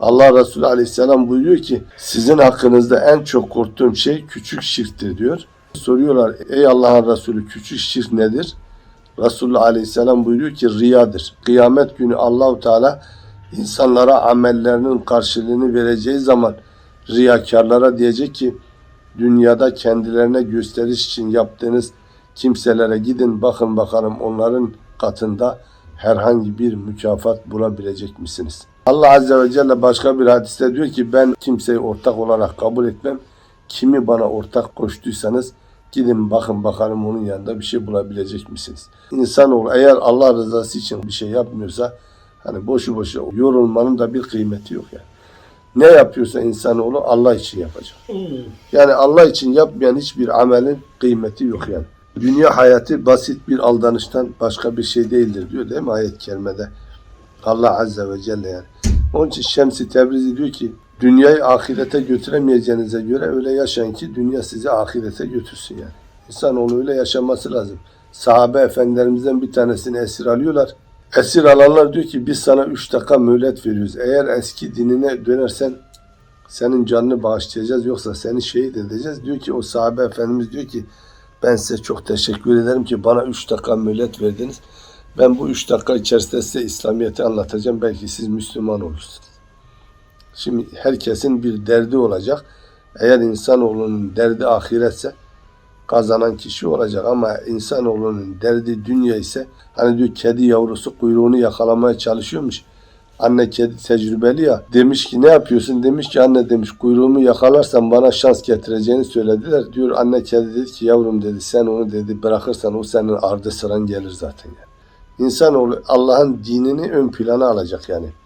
Allah Resulü Aleyhisselam buyuruyor ki sizin hakkınızda en çok korktuğum şey küçük şirktir diyor. Soruyorlar ey Allah'ın Resulü küçük şirk nedir? Resulullah Aleyhisselam buyuruyor ki riyadır. Kıyamet günü Allahu Teala insanlara amellerinin karşılığını vereceği zaman riyakarlara diyecek ki dünyada kendilerine gösteriş için yaptığınız kimselere gidin bakın bakalım onların katında herhangi bir mükafat bulabilecek misiniz? Allah Azze ve Celle başka bir hadiste diyor ki ben kimseyi ortak olarak kabul etmem. Kimi bana ortak koştuysanız gidin bakın bakalım onun yanında bir şey bulabilecek misiniz? İnsanoğlu eğer Allah rızası için bir şey yapmıyorsa hani boşu boşu yorulmanın da bir kıymeti yok yani. Ne yapıyorsa insanoğlu Allah için yapacak. Yani Allah için yapmayan hiçbir amelin kıymeti yok yani. Dünya hayatı basit bir aldanıştan başka bir şey değildir diyor değil mi ayet-i kerimede? Allah Azze ve Celle yani. Onun için Şems-i Tebrizi diyor ki dünyayı ahirete götüremeyeceğinize göre öyle yaşayın ki dünya sizi ahirete götürsün yani. İnsanoğlu öyle yaşaması lazım. Sahabe efendilerimizden bir tanesini esir alıyorlar. Esir alanlar diyor ki biz sana üç dakika mühlet veriyoruz. Eğer eski dinine dönersen senin canını bağışlayacağız yoksa seni şehit edeceğiz. Diyor ki o sahabe efendimiz diyor ki ben size çok teşekkür ederim ki bana üç dakika mühlet verdiniz. Ben bu üç dakika içerisinde size İslamiyet'i anlatacağım. Belki siz Müslüman olursunuz. Şimdi herkesin bir derdi olacak. Eğer insanoğlunun derdi ahiretse kazanan kişi olacak ama insanoğlunun derdi dünya ise hani diyor kedi yavrusu kuyruğunu yakalamaya çalışıyormuş. Anne kedi tecrübeli ya. Demiş ki ne yapıyorsun? Demiş ki anne demiş kuyruğumu yakalarsan bana şans getireceğini söylediler. Diyor anne kedi dedi ki yavrum dedi sen onu dedi bırakırsan o senin ardı sıran gelir zaten yani. İnsanoğlu Allah'ın dinini ön plana alacak yani.